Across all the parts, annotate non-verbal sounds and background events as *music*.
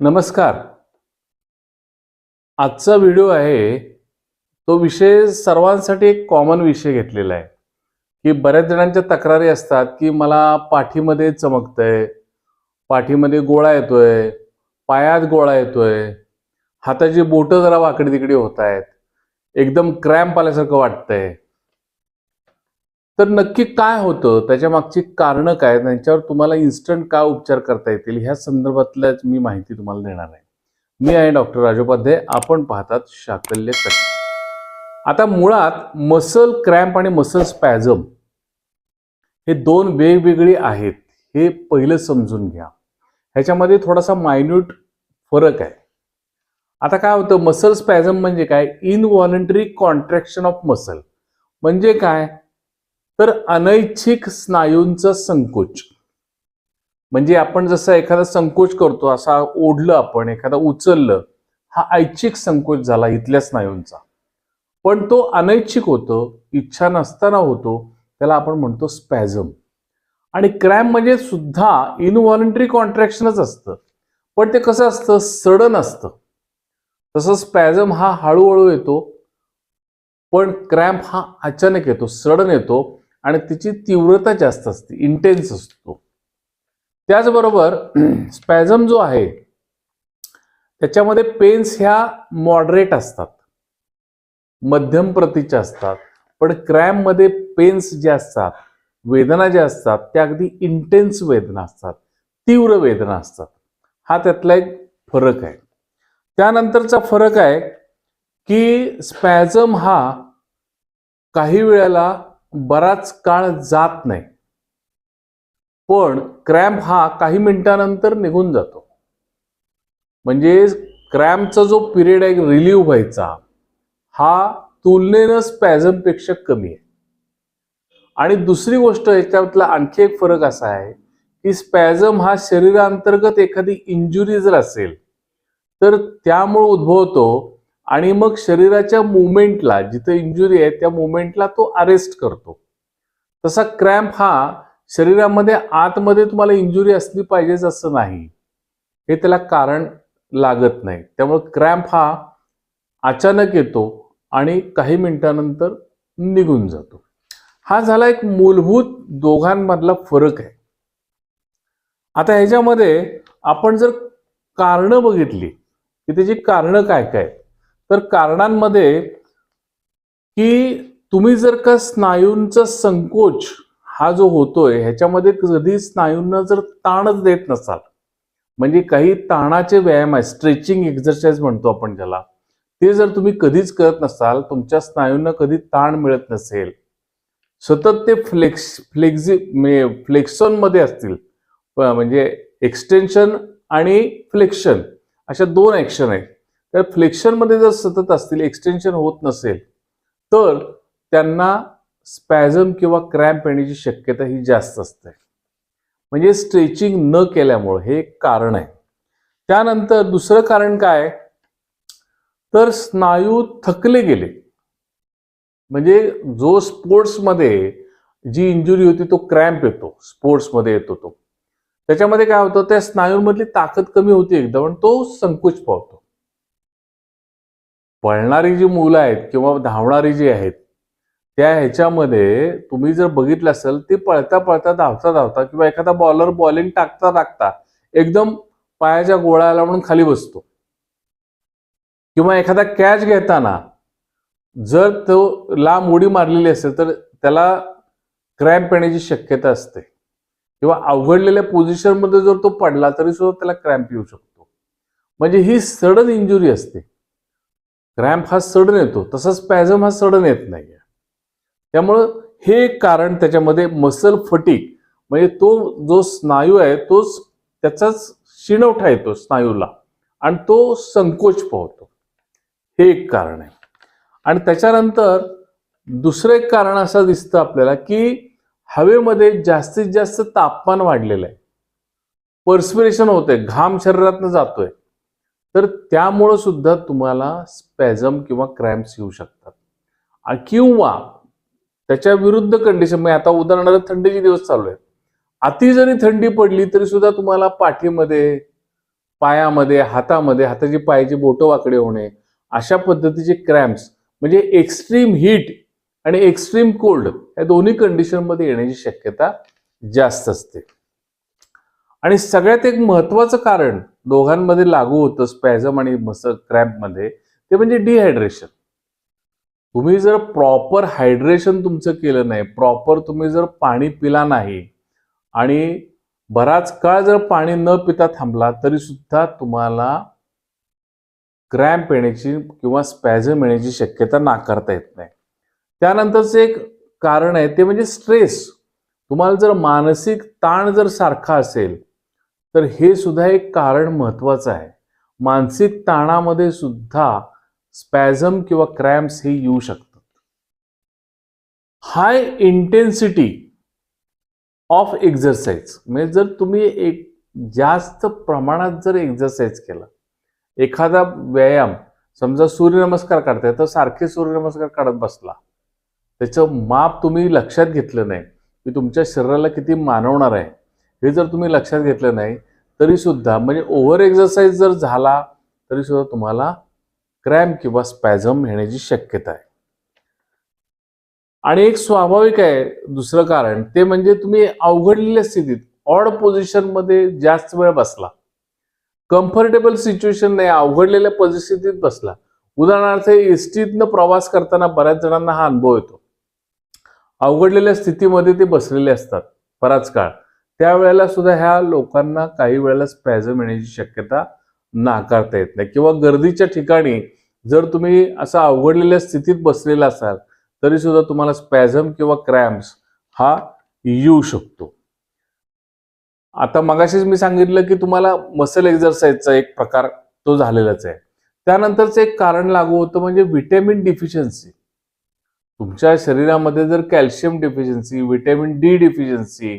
नमस्कार. आजचा व्हिडिओ आहे तो विषय सर्वांसाठी एक कॉमन विषय घेतलेला आहे की बऱ्याच जणांच्या तक्रारी असतात की मला पाठीमध्ये चमकतंय पाठीमध्ये गोळा येतोय पायात गोळा येतोय हाताची बोटं जरा वाकडी तिकडी होत आहेत एकदम क्रॅम्प आल्यासारखं वाटतंय. तर नक्की काय होतं? त्याच्या मागची कारणं काय? त्यांच्यावर तुम्हाला इन्स्टंट काय उपचार करता येतील? ह्या संदर्भातल्याच मी माहिती तुम्हाला देणार आहे. मी आहे डॉक्टर राजोपाध्याय आपण पाहतात शाकल्य आता मुळात मसल क्रॅम्प आणि मसल स्पॅझम हे दोन वेगवेगळी आहेत. हे पहिलं समजून घ्या. ह्याच्यामध्ये थोडासा मायन्यूट फरक आहे. आता काय होतं? मसल स्पॅझम म्हणजे काय? इनव्हॉलंटरी कॉन्ट्रॅक्शन ऑफ मसल म्हणजे काय? तर अनैच्छिक स्नायूंचा संकोच. म्हणजे आपण जसं एखादा संकोच करतो असा ओढलं आपण एखादा उचललं हा ऐच्छिक संकोच झाला इथल्या स्नायूंचा. पण तो अनैच्छिक होतो इच्छा नसताना होतो त्याला आपण म्हणतो स्पॅझम. आणि क्रॅम म्हणजे सुद्धा इनव्हॉलंटरी कॉन्ट्रॅक्शनच असतं. पण ते कसं असतं? सडन असतं. तसं स्पॅझम हा हळूहळू येतो पण क्रॅम्प हा अचानक येतो सडन येतो आणि तिची तीव्रता जास्त असते इंटेन्स असतो. त्याचबरोबर *clears throat* स्पॅझम जो आहे त्याच्यामध्ये पेन्स ह्या मॉडरेट असतात. मध्यम प्रतीच्या असतात. पण क्रॅममध्ये पेन्स जे असतात वेदना ज्या असतात त्या अगदी इंटेन्स वेदना असतात. तीव्र वेदना असतात. हा त्यातला एक फरक आहे. त्यानंतरचा फरक आहे की स्पॅझम हा काही वेळेला बराच काळ जात नाही. पण क्रॅम्प हा काही मिनिटानंतर निघून जातो. म्हणजे क्रॅम्पचा जो पिरियड आहे रिलीव्ह व्हायचा हा तुलनेनं स्पॅझमपेक्षा कमी आहे. आणि दुसरी गोष्ट याच्यातला आणखी एक फरक असा आहे की स्पॅझम हा शरीरांतर्गत एखादी इंजुरी जर असेल तर त्यामुळे उद्भवतो आणि मग शरीराच्या मुवमेंटला जिथे इंजुरी आहे त्या मुवमेंटला तो अरेस्ट करतो. तसा क्रॅम्प हा शरीरामध्ये आतमध्ये तुम्हाला इंजुरी असली पाहिजेच असं नाही. हे त्याला कारण लागत नाही. त्यामुळे क्रॅम्प हा अचानक येतो आणि काही मिनिटानंतर निघून जातो. हा झाला एक मूलभूत दोघांमधला फरक आहे. आता ह्याच्यामध्ये आपण जर कारणं बघितली की त्याची कारणं काय काय तर कारणांमध्ये की तुम्ही जर का स्नायूंचा संकोच हा जो होतोय ह्याच्यामध्ये कधी स्नायूंना जर ताणच देत नसाल म्हणजे काही ताणाचे व्यायाम आहे स्ट्रेचिंग एक्झरसाइज म्हणतो आपण ज्याला ते जर तुम्ही कधीच करत नसाल तुमच्या स्नायूंना कधी ताण मिळत नसेल सतत ते फ्लेक्स फ्लेक्झि फ्लेक्सॉनमध्ये असतील म्हणजे एक्सटेन्शन आणि फ्लेक्शन अशा दोन ऍक्शन आहेत. तर फ्लेक्शनमध्ये जर सतत असतील एक्सटेन्शन होत नसेल तर त्यांना स्पॅझम किंवा क्रॅम्प येण्याची शक्यता ही जास्त असते. म्हणजे स्ट्रेचिंग न केल्यामुळं हे एक कारण आहे. त्यानंतर दुसरं कारण काय? तर स्नायू थकले गेले. म्हणजे जो स्पोर्ट्समध्ये जी इंजुरी होती तो क्रॅम्प येतो. स्पोर्ट्समध्ये येतो तो. त्याच्यामध्ये काय होतं? त्या स्नायूंमधली ताकद कमी होती एकदम पण तो संकोच पावतो. पळणारी जी मुलं आहेत किंवा धावणारी जी आहेत त्या ह्याच्यामध्ये तुम्ही जर बघितलं असेल ती पळता पळता धावता धावता किंवा एखादा बॉलर बॉलिंग टाकता टाकता एकदम पायाच्या गोळ्याला म्हणून खाली बसतो. किंवा एखादा कॅच घेताना जर तो लांब उडी मारलेली असेल तर त्याला क्रॅम्प येण्याची शक्यता असते. किंवा अवघडलेल्या पोझिशनमध्ये जर तो पडला तरी सुद्धा त्याला क्रॅम्प येऊ शकतो. म्हणजे ही सडन इंजुरी असते. क्रॅम्प हा सडन येतो तसंच स्पॅझम हा सडन येत नाही त्यामुळं हे एक कारण त्याच्यामध्ये मसल फटीक म्हणजे तो जो स्नायू आहे तोच त्याचाच शिणवठा येतो स्नायूला आणि तो संकोच पावतो हे एक कारण आहे. आणि त्याच्यानंतर दुसरं एक कारण असं दिसतं आपल्याला की हवेमध्ये जास्तीत जास्त तापमान वाढलेलं आहे. पर्स्पिरेशन होतंय घाम शरीरातनं जातोय. तर त्यामुळं सुद्धा तुम्हाला स्पॅझम किंवा क्रॅम्प्स येऊ शकतात. किंवा त्याच्या विरुद्ध कंडिशन म्हणजे आता उदाहरणार्थ थंडीचे दिवस चालू आहेत. अति जरी थंडी पडली तरी सुद्धा तुम्हाला पाठीमध्ये पायामध्ये हातामध्ये हाताची पायाची बोटं वाकडे होणे अशा पद्धतीचे क्रॅम्प्स म्हणजे एक्स्ट्रीम हीट आणि एक्स्ट्रीम कोल्ड या दोन्ही कंडिशनमध्ये येण्याची शक्यता जास्त असते. आणि सगळ्यात एक महत्वाचं कारण दोघांमध्ये लागू होतं स्पॅझम आणि मसल क्रॅम्पमध्ये ते म्हणजे डिहायड्रेशन तुम्ही जर प्रॉपर हायड्रेशन तुमचं केलं नाही प्रॉपर तुम्ही जर पाणी पिला नाही आणि बराच काळ जर पाणी न पिता थांबला तरी सुद्धा तुम्हाला क्रॅम्प येण्याची किंवा स्पॅझम येण्याची शक्यता नाकारता येत नाही. त्यानंतरच एक कारण आहे ते म्हणजे स्ट्रेस. तुम्हाला जर मानसिक ताण जर सारखा असेल तर हे सुद्धा एक कारण महत्वाचं आहे. मानसिक ताणामध्ये सुद्धा स्पॅझम किंवा क्रॅम्प्स हे येऊ शकतात. High intensity of exercise. म्हणजे जर तुम्ही एक जास्त प्रमाणात जर एक्झरसाइज केला एखादा व्यायाम समजा सूर्यनमस्कार काढताय तर सारखे सूर्यनमस्कार काढत बसला. त्याचं माप तुम्ही लक्षात घेतलं नाही की तुमच्या शरीराला किती मानवणार आहे. हे जर तुम्ही लक्षात घेतलं नाही तरी सुद्धा म्हणजे ओव्हर एक्झरसाइज जर झाला तरीसुद्धा तुम्हाला क्रॅम्प किंवा स्पॅझम येण्याची शक्यता आहे. आणि एक स्वाभाविक आहे दुसरं कारण ते म्हणजे तुम्ही अवघडलेल्या स्थितीत ऑड पोझिशनमध्ये जास्त वेळ बसला. कम्फर्टेबल सिच्युएशन नाही अवघडलेल्या परिस्थितीत बसला. उदाहरणार्थ एसटीतनं प्रवास करताना बऱ्याच जणांना हा अनुभव येतो. अवघडलेल्या स्थितीमध्ये ते बसलेले असतात बराच काळ. त्यावेळेला सुद्धा ह्या लोकांना काही वेळेला स्पॅझम येण्याची शक्यता नाकारता येत नाही. किंवा गर्दीच्या ठिकाणी जर तुम्ही असं अवघडलेल्या स्थितीत बसलेला असाल तरी सुद्धा तुम्हाला स्पॅझम किंवा क्रॅम्प्स हा येऊ शकतो. आता मगाशीच मी सांगितलं की तुम्हाला मसल एक्झरसाइजचा एक प्रकार तो झालेलाच आहे. त्यानंतरचं एक कारण लागू होतं म्हणजे व्हिटॅमिन डिफिशियन्सी. तुमच्या शरीरामध्ये जर calcium deficiency vitamin D deficiency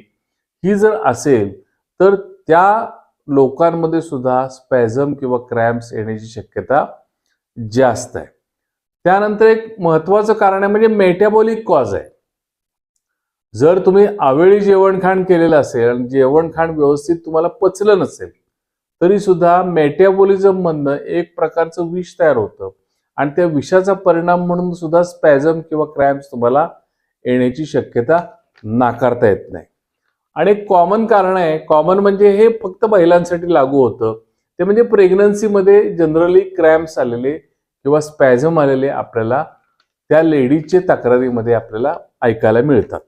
ही जर असेल तर त्या लोकांमध्ये सुद्धा स्पॅझम किंवा क्रॅम्प्स येण्याची शक्यता जास्त आहे. त्यानंतर एक महत्वाचं कारण आहे म्हणजे मेटॅबॉलिक कॉज आहे. जर तुम्ही आवेळी जेवणखाण केलेलं असेल आणि जेवणखाण व्यवस्थित तुम्हाला पचलं नसेल तरी सुद्धा मेटॅबॉलिझम मधनं एक प्रकारचं विष तयार होतं आणि त्या विषाचा परिणाम म्हणून सुद्धा स्पॅझम किंवा क्रॅम्प्स तुम्हाला येण्याची शक्यता नाकारता येत नाही. आणि एक कॉमन कारण आहे कॉमन म्हणजे हे फक्त महिलांसाठी लागू होतं. ते म्हणजे प्रेग्नन्सीमध्ये जनरली क्रॅम्प्स आलेले किंवा स्पॅझम आलेले आपल्याला त्या लेडीजचे तक्रारीमध्ये आपल्याला ऐकायला मिळतात.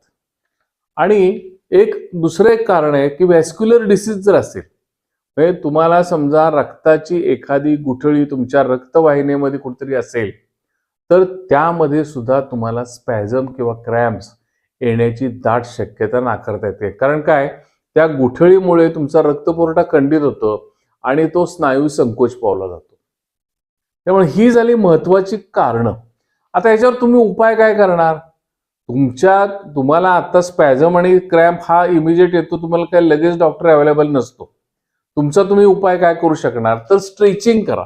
आणि एक दुसरं एक कारण आहे की व्हॅस्क्युलर डिसीज जर असेल म्हणजे तुम्हाला समजा रक्ताची एखादी गुठळी तुमच्या रक्तवाहिनीमध्ये कुठेतरी असेल तर त्यामध्ये सुद्धा तुम्हाला स्पॅझम किंवा क्रॅम्प्स येण्याची दाट शक्यता नाकारता येते. कारण काय? त्या गुठळीमुळे तुमचा रक्तपुरवठा खंडित होतो आणि तो स्नायू संकोच पावला जातो. त्यामुळे ही झाली महत्वाची कारणं. आता याच्यावर तुम्ही उपाय काय करणार? तुमच्या तुम्हाला आता स्पॅझम आणि क्रॅम्प हा इमिजिएट येतो तुम्हाला काही लगेच डॉक्टर अवेलेबल नसतो. तुमचा तुम्ही उपाय काय करू शकणार? तर स्ट्रेचिंग करा.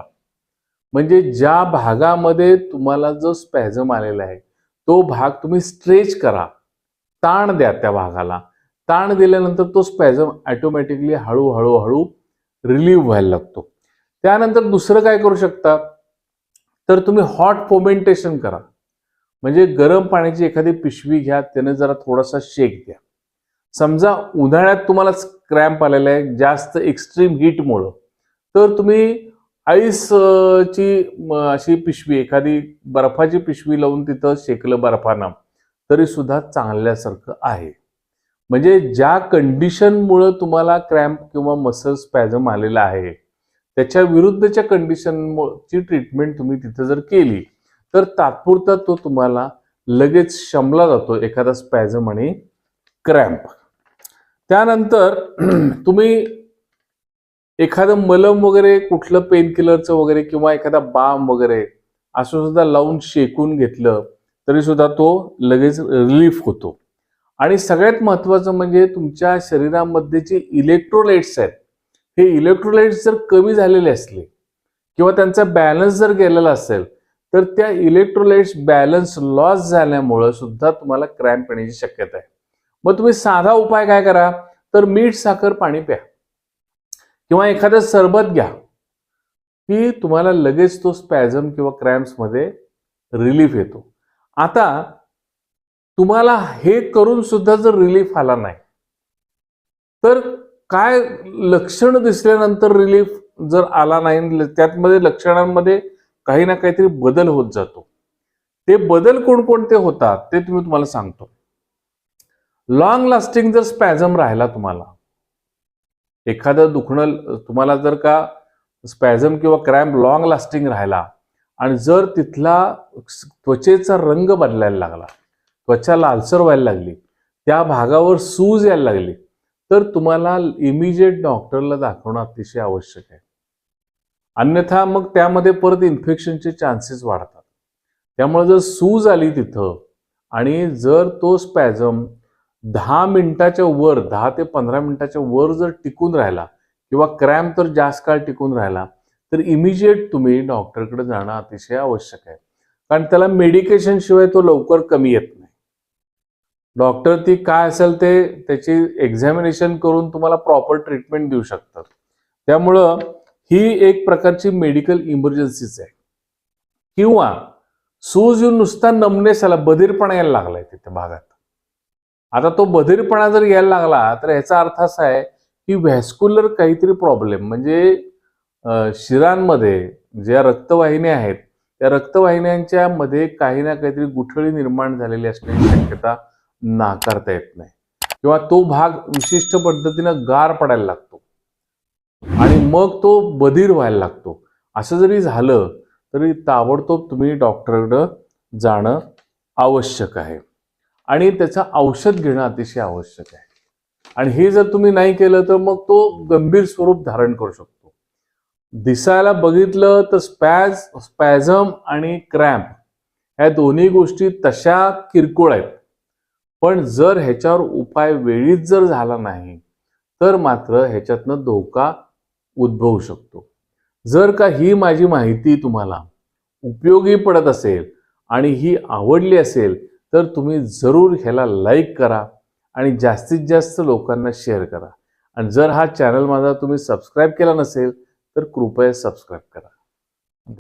म्हणजे ज्या भागामध्ये तुम्हाला जो स्पॅझम आलेला आहे तो भाग तुम्ही स्ट्रेच करा. ताण द्या त्या भागाला. ताण दिल्यानंतर तो स्पॅझम ॲटोमॅटिकली हळूहळू हळू रिलीव्ह व्हायला लागतो. त्यानंतर दुसरं काय करू शकता? तर तुम्ही हॉट फोमेंटेशन करा. म्हणजे गरम पाण्याची एखादी पिशवी घ्या त्याने जरा थोडासा शेक द्या. समजा उन्हाळ्यात तुम्हाला क्रॅम्प आलेला आहे जास्त एक्स्ट्रीम हीटमुळं तर तुम्ही आईसची अशी पिशवी एखादी बर्फाची पिशवी लावून तिथं शेकलं बर्फानं. तरी सुद्धा चांगल्यासारखं आहे. म्हणजे ज्या कंडिशनमुळं तुम्हाला क्रॅम्प किंवा मसल स्पॅझम आलेला आहे त्याच्या विरुद्धच्या कंडिशनची ट्रीटमेंट तुम्ही तिथं जर केली तर तात्पुरता तो तुम्हाला लगेच शमला जातो एखादा स्पॅझम आणि क्रॅम्प. त्यानंतर *clears throat* तुम्ही एखादं मलम वगैरे कुठलं पेन किलरचं वगैरे किंवा एखादा बाम वगैरे असं सुद्धा लावून शेकून घेतलं तरी सुद्धा तो लगेच रिलीफ होतो. आणि सगळ्यात महत्त्वाचं म्हणजे तुमच्या शरीरामध्ये जे इलेक्ट्रोलाइट्स आहेत हे इलेक्ट्रोलाइट्स जर कमी झालेले असले किंवा त्यांचा बॅलन्स जर गेलेला असेल तर त्या इलेक्ट्रोलाइट्स बॅलन्स लॉस झाल्यामुळं सुद्धा तुम्हाला क्रॅम्प येण्याची शक्यता आहे. मग तुम्ही साधा उपाय काय करा? तर मीठ साखर पाणी प्या. किंवा एखादं सरबत घ्या की तुम्हाला लगेच तो स्पॅझम किंवा क्रॅम्प्समध्ये रिलीफ येतो. आता तुम्हाला हे करून सुद्धा जर रिलीफ आला नाही तर काय लक्षण दिसल्यानंतर रिलीफ जर आला नाही त्यातमध्ये लक्षणांमध्ये काही ना काहीतरी बदल होत जातो. ते बदल कोणकोणते होतात ते तुम्ही तुम्हाला सांगतो. लॉंग लास्टिंग जर स्पॅझम राहिला तुम्हाला एखादं दुखणं तुम्हाला जर का स्पॅझम किंवा क्रॅम्प लॉंग लास्टिंग राहिला आणि जर तिथला त्वचेचा रंग बदलायला लागला त्वचा लालसर व्हायला लागली त्या भागावर सूज यायला लागली तर तुम्हाला इमिजिएट डॉक्टरला दाखवणं अतिशय आवश्यक आहे. अन्यथा मग त्यामध्ये परत इन्फेक्शनचे चान्सेस वाढतात. त्यामुळे जर सूज आली तिथं आणि जर तो स्पॅझम दहा मिनिटाच्या वर दहा ते पंधरा मिनिटाच्या वर जर टिकून राहिला किंवा क्रॅम्प तर जास्त काळ टिकून राहिला तर इमिजिएट तुम्ही डॉक्टरकडे जाणं अतिशय आवश्यक आहे. कारण त्याला मेडिकेशन शिवाय तो लवकर कमी येत नाही. डॉक्टर ती काय असेल ते त्याची एक्झामिनेशन करून तुम्हाला प्रॉपर ट्रीटमेंट देऊ शकतात. त्यामुळं ही एक प्रकारची मेडिकल इमर्जन्सीच आहे. किंवा सूज येऊन नुसता नमनेस आला बधीरपणा यायला लागलाय तिथे भागात. आता तो बधीरपणा जर यायला लागला तर ह्याचा अर्थ असा आहे की व्हॅस्क्युलर काहीतरी प्रॉब्लेम म्हणजे शिरांमध्ये ज्या रक्तवाहिन्या आहेत त्या रक्तवाहिन्यांच्या मध्ये काही ना काहीतरी गुठळी निर्माण झालेली असण्याची शक्यता नाकारता येत नाही. किंवा तो भाग विशिष्ट पद्धतीनं गार पडायला लागतो. आणि मग तो बधीर व्हायला लागतो. असं जरी झालं तरी ताबडतोब तुम्ही डॉक्टरकडं जाणं आवश्यक आहे. आणि त्याचं औषध घेणं अतिशय आवश्यक आहे. आणि हे जर तुम्ही नाही केलं तर मग तो गंभीर स्वरूप धारण करू शकतो. दिसायला बघितलं तर स्पॅज स्पॅझम आणि क्रॅम्प ह्या दोन्ही गोष्टी तशा किरकोळ आहेत. पण जर ह्याच्यावर उपाय वेळीच जर झाला नाही तर मात्र ह्याच्यातनं धोका उद्भवू शकतो. जर का ही माझी माहिती तुम्हाला उपयोगी पडत असेल आणि ही आवडली असेल तर तुम्ही जरूर ह्याला लाईक करा आणि जास्तीत जास्त लोकांना शेअर करा. आणि जर हा चॅनल माझा तुम्ही सबस्क्राईब केला नसेल तर कृपया सबस्क्राईब करा.